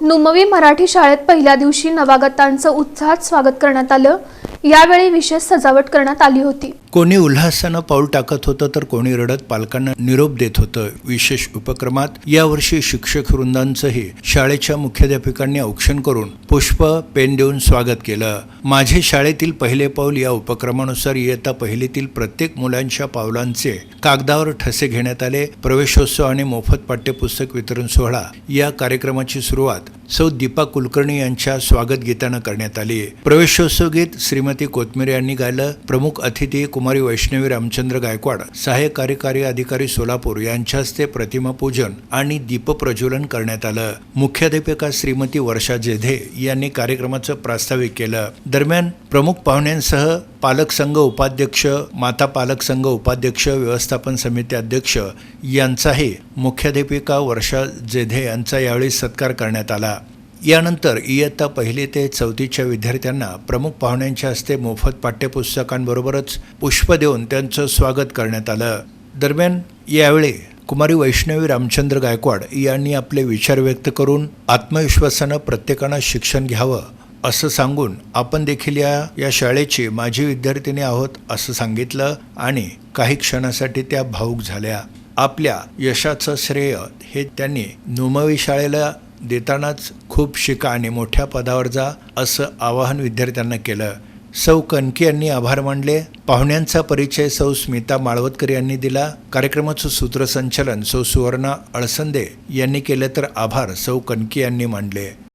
नुमवी मराठी शाळेत पहिल्या दिवशी नवागतांचं उत्साहात स्वागत करण्यात आलं. यावेळी विशेष सजावट करण्यात आली होती. कोणी उल्हासानं पाऊल टाकत होतं तर कोणी रडत पालकांना निरोप देत होतं. विशेष उपक्रमात यावर्षी शिक्षक वृंदांचंही शाळेच्या मुख्याध्यापिकांनी औक्षण करून पुष्प पेन देऊन स्वागत केलं. माझे शाळेतील पहिले पाऊल या उपक्रमानुसार इयत्ता पहिलीतील प्रत्येक मुलांच्या पावलांचे कागदावर ठसे घेण्यात आले. प्रवेशोत्सव आणि मोफत पाठ्यपुस्तक वितरण सोहळा या कार्यक्रमाची सुरुवात सौ दीपा कुलकर्णी यांच्या स्वागत गीतानं करण्यात आली. प्रवेशोत्सव गीत श्रीमती कोथमिरे यांनी गायलं. प्रमुख अतिथी कुमारी वैष्णवी रामचंद्र गायकवाड सहाय्यक कार्यकारी अधिकारी सोलापूर यांच्या हस्ते प्रतिमा पूजन आणि दीपप्रज्वलन करण्यात आलं. मुख्याध्यापिका श्रीमती वर्षा जेधे यांनी कार्यक्रमाचं प्रास्ताविक केलं. दरम्यान प्रमुख पाहुण्यांसह पालक संघ उपाध्यक्ष माता पालक संघ उपाध्यक्ष व्यवस्थापन समिती अध्यक्ष यांचाही मुख्याध्यापिका वर्षा जेधे यांचा यावेळी सत्कार करण्यात आला. यानंतर इयत्ता पहिली ते चौथीच्या विद्यार्थ्यांना प्रमुख पाहुण्यांच्या हस्ते मोफत पाठ्यपुस्तकांबरोबरच पुष्प देऊन त्यांचं स्वागत करण्यात आलं. दरम्यान यावेळी कुमारी वैष्णवी रामचंद्र गायकवाड यांनी आपले विचार व्यक्त करून आत्मविश्वासानं प्रत्येकानं शिक्षण घ्यावं असं सांगून आपण देखील या या शाळेची माझी विद्यार्थिनी आहोत असं सांगितलं आणि काही क्षणासाठी त्या भाऊक झाल्या. आपल्या यशाचं श्रेय हे त्यांनी नुमवी शाळेला देतानाच खूप शिका आणि मोठ्या पदावर जा असं आवाहन विद्यार्थ्यांना केलं. सौ कनकी यांनी आभार मानले. पाहुण्यांचा परिचय सौ स्मिता माळवतकर यांनी दिला. कार्यक्रमाचं सूत्रसंचलन सौ सुवर्णा अळसंदे यांनी केलं तर आभार सौ कनकी यांनी मांडले